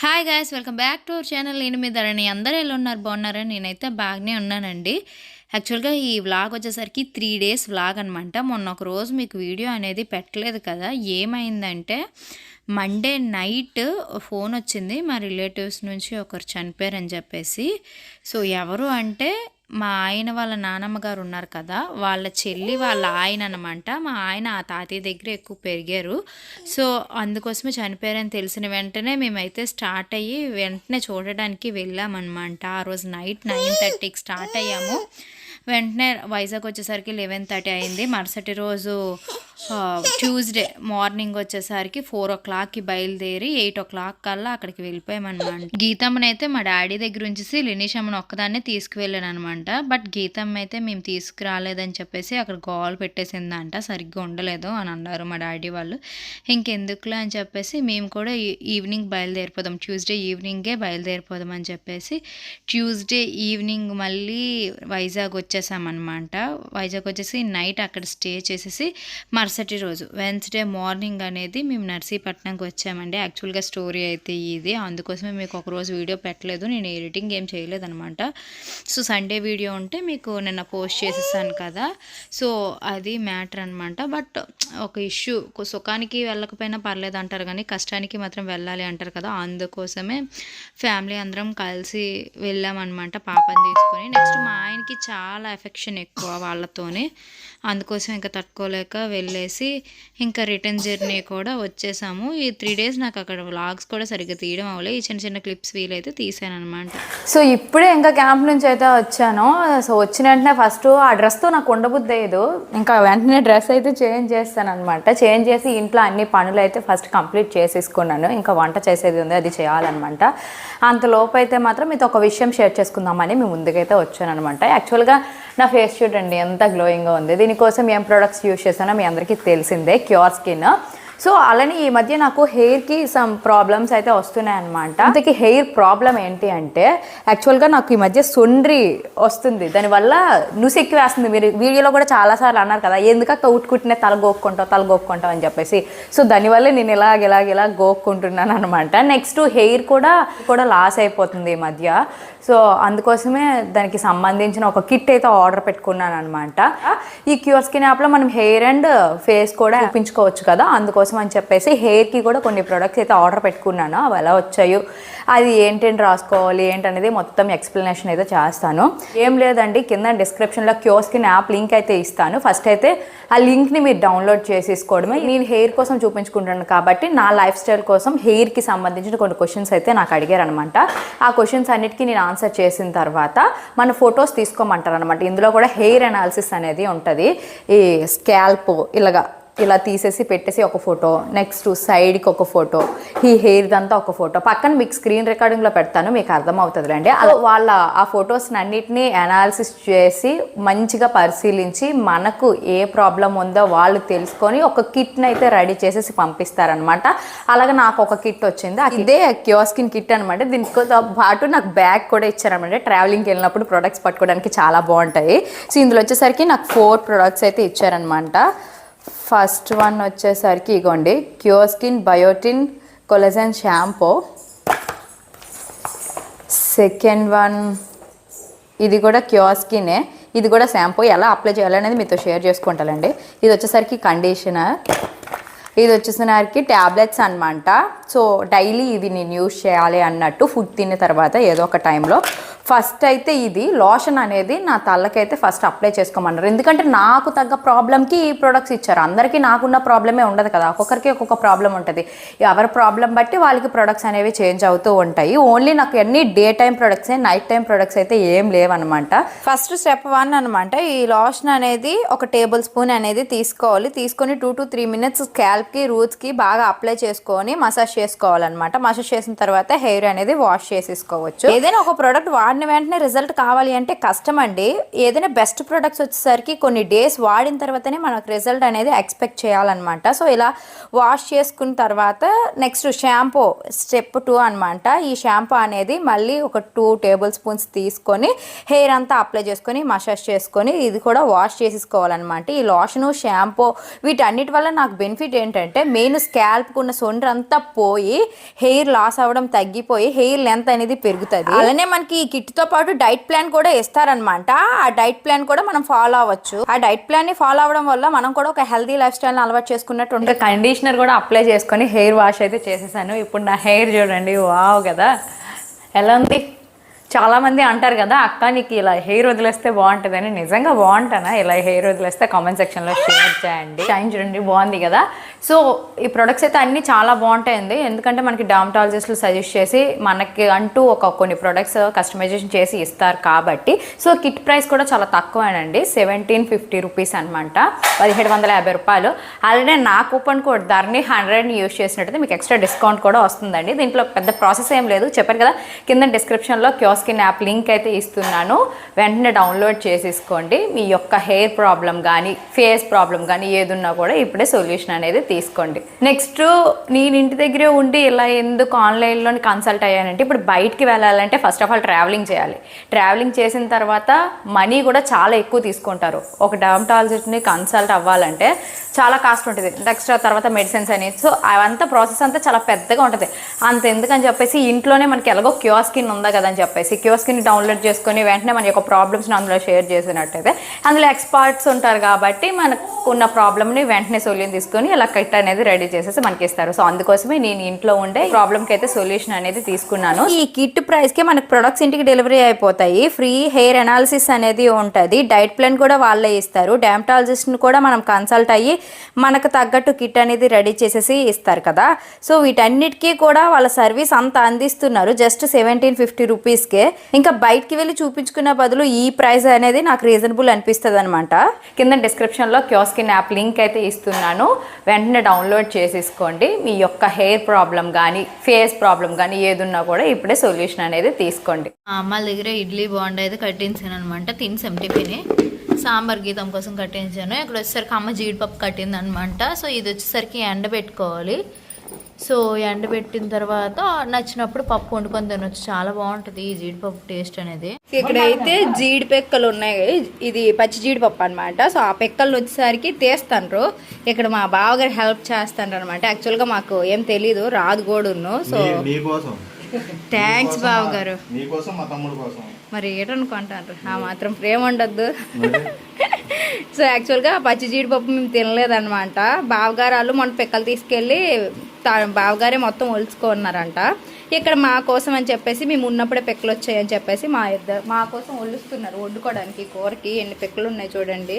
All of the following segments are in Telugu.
Hi guys welcome back to our channel నేను మీ ధరణి. అందరూ ఎలా ఉన్నారు? బాగున్నారని నేనైతే బాగానే ఉన్నానండి. యాక్చువల్గా ఈ వ్లాగ్ వచ్చేసరికి త్రీ డేస్ వ్లాగ్ అనమాట మొన్న ఒక రోజు మీకు వీడియో అనేది పెట్టలేదు కదా? ఏమైందంటే మండే నైట్ ఫోన్ వచ్చింది. మా రిలేటివ్స్ నుంచి ఒకరు చనిపోయారని చెప్పేసి. సో ఎవరు అంటే మా ఆయన వాళ్ళ నానమ్మ గారు ఉన్నారు కదా వాళ్ళ చెల్లి వాళ్ళ ఆయన అనమాట మా ఆయన ఆ తాతయ్య దగ్గర ఎక్కువ పెరిగారు. సో అందుకోసమే చనిపోయారని తెలిసిన వెంటనే మేమైతే స్టార్ట్ అయ్యి వెంటనే చూడడానికి వెళ్ళామన్నమాట. ఆ రోజు నైట్ నైన్ థర్టీకి స్టార్ట్ అయ్యాము. వెంటనే వైజాగ్ వచ్చేసరికి లెవెన్ థర్టీ అయింది. మరుసటి రోజు ట్యూస్డే మార్నింగ్ వచ్చేసరికి ఫోర్ ఓ క్లాక్కి బయలుదేరి ఎయిట్ ఓ క్లాక్ కల్లా అక్కడికి వెళ్ళిపోయామన్నమాట. గీతమ్మని అయితే మా డాడీ దగ్గర ఉంచేసి లినీషమ్మని ఒక్కదాన్నే తీసుకువెళ్ళాను అనమాట బట్ గీతమ్మ అయితే మేము తీసుకురాలేదని చెప్పేసి అక్కడ గోల్ పెట్టేసిందంట. సరిగ్గా ఉండలేదు అని అన్నారు మా డాడీ వాళ్ళు. ఇంకెందుకులే అని చెప్పేసి మేము కూడా ఈవినింగ్ బయలుదేరిపోదాం. ట్యూస్డే ఈవినింగే బయలుదేరిపోదాం అని చెప్పేసి ట్యూస్డే ఈవినింగ్ మళ్ళీ వైజాగ్ వచ్చేసామన్నమాట. వైజాగ్ వచ్చేసి నైట్ అక్కడ స్టే చేసేసి మరుసటి రోజు వెన్స్డే మార్నింగ్ అనేది మేము నర్సీపట్నంకి వచ్చామండి. యాక్చువల్గా స్టోరీ అయితే ఇది. అందుకోసమే మీకు ఒక రోజు వీడియో పెట్టలేదు. నేను ఎడిటింగ్ ఏం చేయలేదనమాట సో సండే వీడియో ఉంటే మీకు నిన్న పోస్ట్ చేసేసాను కదా. సో అది మ్యాటర్ అనమాట బట్ ఒక ఇష్యూ సుఖానికి వెళ్ళకపోయినా పర్లేదు అంటారు కానీ కష్టానికి మాత్రం వెళ్ళాలి అంటారు కదా. అందుకోసమే ఫ్యామిలీ అందరం కలిసి వెళ్ళామన్నమాట పాపని తీసుకొని. నెక్స్ట్ మా ఆయనకి చాలా ఎఫెక్షన్ ఎక్కువ వాళ్ళతోనే. అందుకోసం ఇంకా తట్టుకోలేక వెళ్ళి వదిలేసి ఇంకా రిటర్న్ జర్నీ కూడా వచ్చేసాము. ఈ త్రీ డేస్ నాకు అక్కడ వ్లాగ్స్ కూడా సరిగ్గా తీయడం అవ్వలేదు ఈ చిన్న చిన్న క్లిప్స్ వీలైతే తీసాను అనమాట సో ఇప్పుడే ఇంకా క్యాంప్ నుంచి అయితే వచ్చాను. సో వచ్చిన వెంటనే ఫస్ట్ ఆ డ్రెస్తో నాకు ఉండబుద్ధి లేదు ఇంకా వెంటనే డ్రెస్ అయితే చేంజ్ చేస్తాను అనమాట చేంజ్ చేసి ఇంట్లో అన్ని పనులు అయితే ఫస్ట్ కంప్లీట్ చేసేసుకున్నాను. ఇంకా వంట చేసేది ఉంది అది చేయాలన్నమాట. అంతలోపు అయితే మాత్రం మీతో ఒక విషయం షేర్ చేసుకుందామని మేము ముందుకైతే వచ్చాను అనమాట యాక్చువల్గా నా ఫేస్ చూడండి ఎంత గ్లోయింగ్గా ఉంది. దీనికోసం ఏం ప్రొడక్ట్స్ యూజ్ చేశానో మీ అందరికీ తెలిసిందే. క్యూర్ స్కిన్ సో అలానే ఈ మధ్య నాకు హెయిర్కి సమ్ ప్రాబ్లమ్స్ అయితే వస్తున్నాయి అనమాట అందుకే హెయిర్ ప్రాబ్లం ఏంటి అంటే యాక్చువల్గా నాకు ఈ మధ్య సొండ్రి వస్తుంది. దానివల్ల నుసి ఎక్కువ వేస్తుంది. మీరు వీడియోలో కూడా చాలాసార్లు అన్నారు కదా ఎందుక ఉట్టుకుంటేనే తల గోక్కుంటావు తల గోక్కుంటావు అని చెప్పేసి. సో దానివల్ల నేను ఇలాగ ఇలాగ ఇలా గోక్కుంటున్నాను అనమాట నెక్స్ట్ హెయిర్ కూడా కూడా లాస్ అయిపోతుంది ఈ మధ్య. సో అందుకోసమే దానికి సంబంధించిన ఒక కిట్ అయితే ఆర్డర్ పెట్టుకున్నాను అనమాట ఈ క్యూర్ స్కిన్ యాప్లో మనం హెయిర్ అండ్ ఫేస్ కూడా చూపించుకోవచ్చు కదా అందుకోసం అని చెప్పేసి హెయిర్కి కూడా కొన్ని ప్రొడక్ట్స్ అయితే ఆర్డర్ పెట్టుకున్నాను. అవి ఎలా వచ్చాయో అది ఏంటంటే రాసుకోవాలి ఏంటనేది మొత్తం ఎక్స్ప్లెనేషన్ అయితే చేస్తాను. ఏం లేదండి కింద డిస్క్రిప్షన్లో క్యూర్ స్కిన్ యాప్ లింక్ అయితే ఇస్తాను. ఫస్ట్ అయితే ఆ లింక్ని మీరు డౌన్లోడ్ చేసేసుకోవడమే. నేను హెయిర్ కోసం చూపించుకుంటాను కాబట్టి నా లైఫ్ స్టైల్ కోసం హెయిర్కి సంబంధించిన కొన్ని క్వశ్చన్స్ అయితే నాకు అడిగారు అనమాట ఆ క్వశ్చన్స్ అన్నిటికీ నేను ఆన్సర్ చేసిన తర్వాత మన ఫొటోస్ తీసుకోమంటారు అనమాట ఇందులో కూడా హెయిర్ అనాలిసిస్ అనేది ఉంటుంది. ఈ స్కాల్ప్ ఇలాగా ఇలా తీసేసి పెట్టేసి ఒక ఫోటో. నెక్స్ట్ సైడ్కి ఒక ఫోటో. ఈ హెయిర్ దంతా ఒక ఫోటో. పక్కన మీకు స్క్రీన్ రికార్డింగ్లో పెడతాను మీకు అర్థమవుతుందిలేండి. అలా వాళ్ళ ఆ ఫొటోస్ని అన్నిటినీ అనాలిసిస్ చేసి మంచిగా పరిశీలించి మనకు ఏ ప్రాబ్లం ఉందో వాళ్ళు తెలుసుకొని ఒక కిట్ని అయితే రెడీ చేసేసి పంపిస్తారనమాట అలాగే నాకు ఒక కిట్ వచ్చింది. ఇదే క్యోస్కిన్ కిట్ అనమాట దీనితో పాటు నాకు బ్యాగ్ కూడా ఇచ్చారనమాట ట్రావెలింగ్కి వెళ్ళినప్పుడు ప్రొడక్ట్స్ పట్టుకోవడానికి చాలా బాగుంటాయి. సో ఇందులో వచ్చేసరికి నాకు ఫోర్ ప్రొడక్ట్స్ అయితే ఇచ్చారనమాట ఫస్ట్ వన్ వచ్చేసరికి ఇగోండి. QSkin biotin collagen shampoo. Second one ఇది కూడా క్యూస్కినే. ఇది కూడా షాంపూ. ఎలా అప్లై చేయాలనేది మీతో షేర్ చేసుకుంటానండి. ఇది వచ్చేసరికి కండిషనర్. ఇది వచ్చేసరికి ట్యాబ్లెట్స్ అనమాట సో డైలీ ఇవి నేను యూజ్ చేయాలి అన్నట్టు ఫుడ్ తిన్న తర్వాత ఏదో ఒక టైంలో ఫస్ట్ అయితే ఇది లోషన్ అనేది నా తలకైతే ఫస్ట్ అప్లై చేసుకోమన్నారు. ఎందుకంటే నాకు తగ్గ ప్రాబ్లంకి ఈ ప్రొడక్ట్స్ ఇచ్చారు. అందరికీ నాకున్న ప్రాబ్లమే ఉండదు కదా. ఒక్కొక్కరికి ఒక్కొక్క ప్రాబ్లం ఉంటుంది. ఎవరి ప్రాబ్లం బట్టి వాళ్ళకి ప్రొడక్ట్స్ అనేవి చేంజ్ అవుతూ ఉంటాయి. ఓన్లీ నాకు అన్ని day time products night time products అయితే ఏం లేవన్నమాట ఫస్ట్ స్టెప్ వన్ అనమాట ఈ లోషన్ అనేది ఒక టేబుల్ స్పూన్ అనేది తీసుకోవాలి. తీసుకొని టూ టు త్రీ మినిట్స్ స్కాల్ప్కి రూట్స్కి బాగా అప్లై చేసుకొని మసాజ్ చేసుకోవాలన్నమాట. మసాజ్ చేసిన తర్వాత హెయిర్ అనేది వాష్ చేసేసుకోవచ్చు. ఏదైనా ఒక ప్రోడక్ట్ వాడి వాడిన వెంటనే రిజల్ట్ కావాలి అంటే కష్టం అండి ఏదైనా బెస్ట్ ప్రొడక్ట్స్ వచ్చేసరికి కొన్ని డేస్ వాడిన తర్వాతనే మనకు రిజల్ట్ అనేది ఎక్స్పెక్ట్ చేయాలన్నమాట. సో ఇలా వాష్ చేసుకున్న తర్వాత నెక్స్ట్ షాంపూ స్టెప్ టూ అనమాట ఈ షాంపూ అనేది మళ్ళీ ఒక టూ టేబుల్ స్పూన్స్ తీసుకొని హెయిర్ అంతా అప్లై చేసుకొని మసాజ్ చేసుకొని ఇది కూడా వాష్ చేసేసుకోవాలన్నమాట. ఈ లోషను షాంపూ వీటన్నిటి వల్ల నాకు బెనిఫిట్ ఏంటంటే మెయిన్ స్కాల్ప్కి ఉన్న సొండ్రంతా పోయి హెయిర్ లాస్ అవ్వడం తగ్గిపోయి హెయిర్ లెంత్ అనేది పెరుగుతుంది. అలానే మనకి ఈ కిట్ తో పాటు డైట్ ప్లాన్ కూడా ఇస్తారనమాట ఆ డైట్ ప్లాన్ కూడా మనం ఫాలో అవ్వచ్చు. ఆ డైట్ ప్లాన్ని ఫాలో అవ్వడం వల్ల మనం కూడా ఒక హెల్దీ లైఫ్ స్టైల్ అలవాటు చేసుకున్నట్టు ఉంటుంది. కండిషనర్ కూడా అప్లై చేసుకొని హెయిర్ వాష్ అయితే చేసేసాను. ఇప్పుడు నా హెయిర్ చూడండి. వావ్ కదా. ఎలా ఉంది? చాలా మంది అంటారు కదా అక్క నీకు ఇలా హెయిర్ వదిలేస్తే బాగుంటుందని. నిజంగా బాగుంటానా? ఇలా హెయిర్ వదిలేస్తే కామెంట్ సెక్షన్లో షేర్ చేయండి. షైన్ చూడండి బాగుంది కదా. సో ఈ ప్రొడక్ట్స్ అయితే అన్నీ చాలా బాగుంటాయండి. ఎందుకంటే మనకి డామటాలజిస్టులు సజెస్ట్ చేసి మనకి అంటూ ఒక కొన్ని ప్రొడక్ట్స్ కస్టమైజేషన్ చేసి ఇస్తారు కాబట్టి. సో కిట్ ప్రైస్ కూడా చాలా తక్కువేనండి. సెవెంటీన్ ఫిఫ్టీ రూపీస్ అనమాట పదిహేడు వందల యాభై రూపాయలు. అలానే నా కూపన్ కోడ్ ధర్ని హండ్రెడ్ని యూస్ చేసినట్టయితే మీకు ఎక్స్ట్రా డిస్కౌంట్ కూడా వస్తుందండి. దీంట్లో పెద్ద ప్రాసెస్ ఏం లేదు. చెప్పారు కదా కింద డిస్క్రిప్షన్లో స్కిన్ యాప్ లింక్ అయితే ఇస్తున్నాను. వెంటనే డౌన్లోడ్ చేసేసుకోండి. మీ యొక్క హెయిర్ ప్రాబ్లం కానీ ఫేస్ ప్రాబ్లం కానీ ఏదున్నా కూడా ఇప్పుడే సొల్యూషన్ అనేది తీసుకోండి. నెక్స్ట్ నేను ఇంటి దగ్గరే ఉండి ఇలా ఎందుకు ఆన్లైన్లో కన్సల్ట్ అయ్యానంటే ఇప్పుడు బయటికి వెళ్ళాలంటే ఫస్ట్ ఆఫ్ ఆల్ ట్రావెలింగ్ చేయాలి. ట్రావెలింగ్ చేసిన తర్వాత మనీ కూడా చాలా ఎక్కువ తీసుకుంటారు. ఒక డర్మటాలజిస్ట్ని కన్సల్ట్ అవ్వాలంటే చాలా కాస్ట్ ఉంటుంది. నెక్స్ట్ తర్వాత మెడిసిన్స్ అనేది. సో అవంతా ప్రాసెస్ అంతా చాలా పెద్దగా ఉంటుంది. అంత ఎందుకని చెప్పేసి ఇంట్లోనే మనకి ఎలాగో క్యూర్ స్కిన్ ఉందా కదా అని చెప్పేసి క్యూర్ స్కిన్ డౌన్లోడ్ చేసుకొని వెంటనే మన యొక్క ప్రాబ్లమ్స్ని అందులో షేర్ చేసినట్టయితే అందులో ఎక్స్పర్ట్స్ ఉంటారు కాబట్టి మనకు ఉన్న ప్రాబ్లమ్ని వెంటనే సొల్యూషన్ తీసుకొని ఇలా కిట్ అనేది రెడీ చేసేసి మనకి ఇస్తారు. సో అందుకోసమే నేను ఇంట్లో ఉండే ప్రాబ్లమ్కి అయితే సొల్యూషన్ అనేది తీసుకున్నాను. ఈ కిట్ ప్రైస్కి మనకి ప్రొడక్ట్స్ ఇంటికి డెలివరీ అయిపోతాయి. ఫ్రీ హెయిర్ అనాలిసిస్ అనేది ఉంటుంది. డైట్ ప్లాన్ కూడా వాళ్ళే ఇస్తారు. ని కూడా మనం కన్సల్ట్ అయ్యి మనకు తగ్గట్టు కిట్ అనేది రెడీ చేసేసి ఇస్తారు కదా. సో వీటన్నిటికీ కూడా వాళ్ళ సర్వీస్ అంత అందిస్తున్నారు. జస్ట్ సెవెంటీన్ ఫిఫ్టీ రూపీస్కి ఓకే. ఇంకా బయటికి వెళ్ళి చూపించుకునే బదులు ఈ ప్రైస్ అనేది నాకు రీజనబుల్ అనిపిస్తుంది అనమాట కింద డిస్క్రిప్షన్లో క్యోస్కిన్ యాప్ లింక్ అయితే ఇస్తున్నాను. వెంటనే డౌన్లోడ్ చేసేసుకోండి. మీ యొక్క హెయిర్ ప్రాబ్లం కానీ ఫేస్ ప్రాబ్లం కానీ ఏదున్నా కూడా ఇప్పుడే సొల్యూషన్ అనేది తీసుకోండి. మా అమ్మ దగ్గర ఇడ్లీ బాండ్ అయితే కట్టించాను అనమాట తిని టిఫిన్ సాంబార్ గీతం కోసం కట్టించాను. ఇక్కడ వచ్చేసరికి అమ్మ జీడిపప్పు కట్టింది అనమాట సో ఇది వచ్చేసరికి ఎండబెట్టుకోవాలి. సో ఎండబెట్టిన తర్వాత నచ్చినప్పుడు పప్పు వండుకొని తినొచ్చు. చాలా బాగుంటుంది ఈ జీడిపప్పు టేస్ట్ అనేది. ఇక్కడైతే జీడి పెక్కలు ఉన్నాయి. ఇది పచ్చి జీడిపప్పు అనమాట సో ఆ పెక్కలు వచ్చేసరికి తీస్తాండ్రు. ఇక్కడ మా బావగారు హెల్ప్ చేస్తాండ్రు అనమాట యాక్చువల్గా మాకు ఏం తెలీదు. రాదు కూడాను. సో నీ- థ్యాంక్స్ బావగారు. నీకోసం మా తమ్ముడు కోసం. మరి ఏటనుకుంటారు ఆ మాత్రం ప్రేమ ఉండద్దు. సో యాక్చువల్గా పచ్చి జీడిపప్పు మేము తినలేదన్నమాట. బావగారు వాళ్ళు మొన్న పిక్కలు తీసుకెళ్ళి బావగారే మొత్తం ఒలుచుకున్నారంట. ఇక్కడ మా కోసం అని చెప్పేసి మేము ఉన్నప్పుడే పిక్కలు వచ్చాయని చెప్పేసి మా ఇద్దరు మా కోసం ఒలుస్తున్నారు వండుకోవడానికి కూరకి ఎన్ని పిక్కలు ఉన్నాయి చూడండి.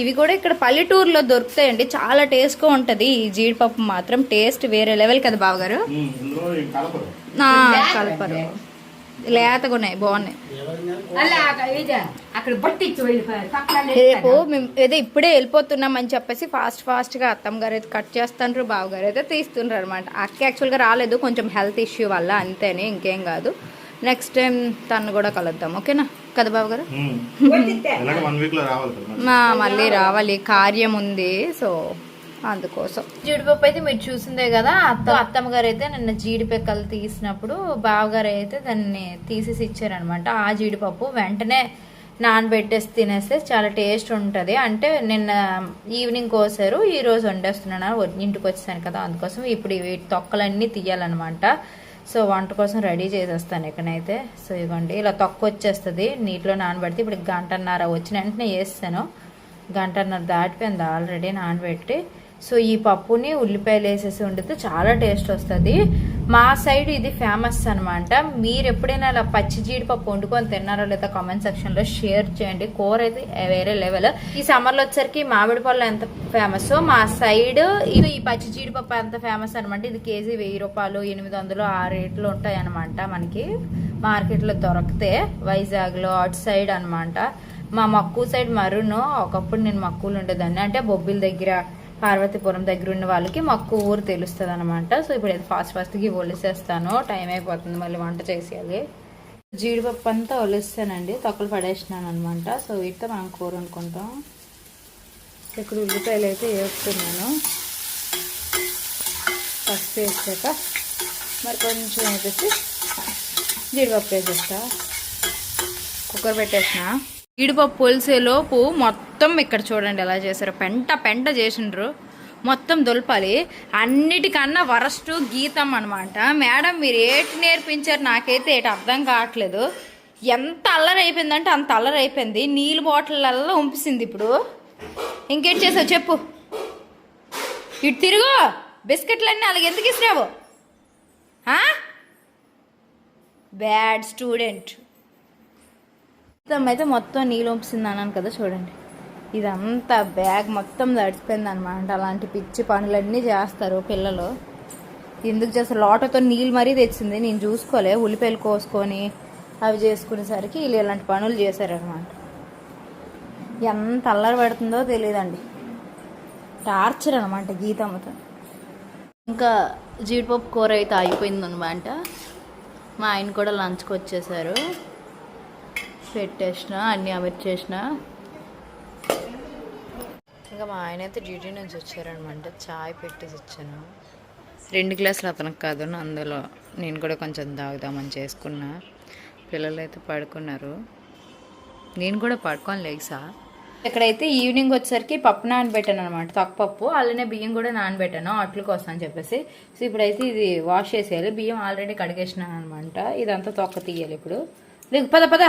ఇవి కూడా ఇక్కడ పల్లెటూరులో దొరుకుతాయండి. చాలా టేస్ట్గా ఉంటుంది ఈ జీడిపప్పు మాత్రం. టేస్ట్ వేరే లెవెల్ కదా బావగారు. కలపరు. లేతగా ఉన్నాయి బాగున్నాయి. రేపు మేము ఏదో ఇప్పుడే వెళ్ళిపోతున్నాం అని చెప్పేసి ఫాస్ట్ ఫాస్ట్గా అత్తమ్మ గారు అయితే కట్ చేస్తుండ్రు బావ గారు అయితే తీస్తుండ్రు అనమాట అక్క యాక్చువల్గా రాలేదు కొంచెం హెల్త్ ఇష్యూ వల్ల అంతేనే ఇంకేం కాదు. నెక్స్ట్ టైం తను కూడా కలుద్దాం ఓకేనా? కదా బావ గారు మళ్ళీ రావాలి కార్యం ఉంది సో అందుకోసం. జీడిపప్పు అయితే మీరు చూసిందే కదా అత్త అత్తమ్మ గారు అయితే నిన్న జీడిపెక్కలు తీసినప్పుడు బావగారు అయితే దాన్ని తీసేసి ఇచ్చారనమాట ఆ జీడిపప్పు వెంటనే నానబెట్టేసి తినేస్తే చాలా టేస్ట్ ఉంటుంది. అంటే నిన్న ఈవినింగ్ కోసారు ఈరోజు వండేస్తున్నాను ఇంటికి వచ్చేసాను కదా అందుకోసం ఇప్పుడు ఇవి తొక్కలన్నీ తీయాలన్నమాట. సో వంట కోసం రెడీ చేసేస్తాను ఇక్కడైతే సో ఇవ్వండి ఇలా తొక్క వచ్చేస్తుంది నీటిలో నానబెడితే ఇప్పుడు గంటన్నర వచ్చిన వెంటనే వేస్తాను. గంటన్నర దాటిపోయింది ఆల్రెడీ నానబెట్టి. సో ఈ పప్పుని ఉల్లిపాయలు వేసేసి వండితే చాలా టేస్ట్ వస్తుంది. మా సైడ్ ఇది ఫేమస్ అనమాట మీరు ఎప్పుడైనా అలా పచ్చి జీడిపప్పు వండుకొని తిన్నారో లేదా కామెంట్ సెక్షన్లో షేర్ చేయండి. కూర అయితే వేరే లెవెల్ ఈ సమ్మర్లో వచ్చరికి మామిడి పళ్ళు ఎంత ఫేమస్ మా సైడ్ ఇది ఈ పచ్చి జీడిపప్పు ఎంత ఫేమస్ అనమాట ఇది కేజీ వెయ్యి రూపాయలు ఎనిమిది వందలు ఆ రేట్లు ఉంటాయి అనమాట మనకి. మార్కెట్లో దొరికితే వైజాగ్లో అటు సైడ్ అనమాట మా మక్కువ సైడ్ మరును. ఒకప్పుడు నేను మక్కువలు ఉండేదాన్ని. అంటే బొబ్బిల దగ్గర పార్వతీపురం దగ్గర ఉన్న వాళ్ళకి మాకు ఊరు తెలుస్తుంది అనమాట సో ఇప్పుడు ఫాస్ట్ ఫాస్ట్కి ఒలిసేస్తాను టైం అయిపోతుంది మళ్ళీ వంట చేసేయాలి. జీడిపప్పు అంతా ఒలిస్తానండి తొక్కలు పడేసినాను అనమాట సో వీటితో మనం కూర అనుకుంటాం ఇక్కడ ఉల్లిపాయలు అయితే వేస్తున్నాను. ఫస్ట్ వేసాక మరి కొంచెం వేసేసి జీడిపప్పు వేసేస్తా. కుక్కర్ పెట్టేసిన. జీడిపప్పు పులిసే లోపు మొత్తం ఇక్కడ చూడండి ఎలా చేశారు. పెంట పెంట చేసిండ్రు. మొత్తం దులపాలి. అన్నిటికన్నా వరస్ట్ గీతం అనమాట మేడం మీరు ఏటి నేర్పించారు నాకైతే ఏటి అర్థం కావట్లేదు. ఎంత అల్లరి అయిపోయిందంటే అంత అల్లరి అయిపోయింది. నీళ్ళు బాటిళ్ళల్లో ఉంపిసింది ఇప్పుడు. ఇంకేం చేసావు చెప్పు. ఇటు తిరుగు. బిస్కెట్లన్నీ అలాగ ఎందుకు ఇసినావు బ్యాడ్ స్టూడెంట్. అయితే మొత్తం నీళ్ళు ఉంపిసింది అన్నాను కదా చూడండి. ఇదంతా బ్యాగ్ మొత్తం తడిచిపోయింది అనమాట అలాంటి పిచ్చి పనులన్నీ చేస్తారు పిల్లలు. ఎందుకు చేస్తారు? లోటతో నీళ్ళు మరీ తెచ్చింది. నేను చూసుకోలే. ఉల్లిపాయలు కోసుకొని అవి చేసుకునేసరికి వీళ్ళు ఇలాంటి పనులు చేశారనమాట ఎంత అల్లరి పెడుతుందో తెలియదండి. టార్చర్ అనమాట గీతమ్మతో. ఇంకా జీడిపప్పు కూర అయితే అయిపోయింది అనమాట మా ఆయన కూడా లంచ్కి వచ్చేసారు. పెట్టేసిన అన్నీ అమర్చేసిన ఇంకా మా ఆయన అయితే డ్యూటీ నుంచి వచ్చారనమాట. చాయ్ పెట్టేసి వచ్చాను. రెండు గ్లాసులు అతనికి కాదు అందులో నేను కూడా కొంచెం తాగుదామని చేసుకున్నా. పిల్లలు అయితే పడుకున్నారు. నేను కూడా పడుకొని లేసా ఇక్కడైతే ఈవినింగ్ వచ్చేసరికి పప్పు నానబెట్టాను అనమాట. తక్కువప్పు అలానే బియ్యం కూడా నానబెట్టాను అట్ల కోసం అని చెప్పేసి. సో ఇప్పుడైతే ఇది వాష్ చేసేయాలి. బియ్యం ఆల్రెడీ కడిగేసినాను అనమాట. ఇదంతా తొక్క తీయాలి ఇప్పుడు. పద పద.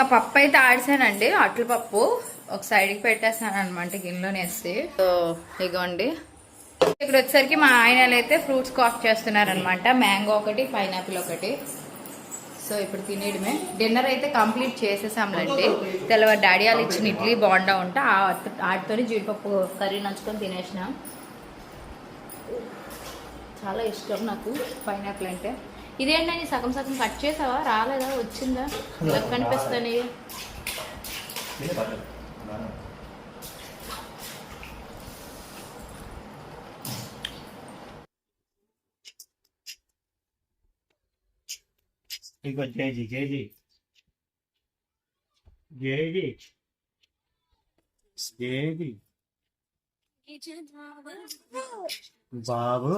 ఇంకా పప్పు అయితే ఆడిసానండి. అట్ల పప్పు ఒక సైడ్కి పెట్టేస్తాను అనమాట గిన్నెలోనేసి. సో ఇగోండి. ఇక్కడ వచ్చేసరికి మా ఆయన అయితే ఫ్రూట్స్ కాఫ్ చేస్తున్నారనమాట మ్యాంగో ఒకటి పైనాపిల్ ఒకటి. సో ఇప్పుడు తినేయడమే. డిన్నర్ అయితే కంప్లీట్ చేసేసాంలేండి. తెల్లవారు డాడీ వాళ్ళు ఇచ్చిన ఇడ్లీ బాగుండా ఉంటే. ఆ జీడిపప్పు కర్రీ నంచుకొని తినేసినాం. చాలా ఇష్టం నాకు పైనాపిల్ అంటే. ఇదేంటని సగం సగం కట్ చేసావా? రాలేదా? వచ్చిందా? ఇలా కనిపిస్తాను ఇగో జేజీ జేజీ. జేజీ. జేజీ. బాబు.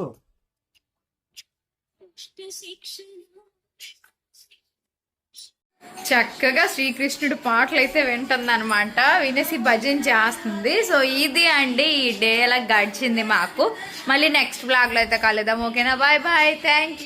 చక్కగా శ్రీకృష్ణుడు పాటలు అయితే వింటుందన్నమాట. వినేసి భజన చేస్తుంది. సో ఇది అండి ఈ డే అలా గడిచింది మాకు. మళ్ళీ నెక్స్ట్ బ్లాగ్లో అయితే కలుద్దాం. ఓకేనా బాయ్ బాయ్ థ్యాంక్ యూ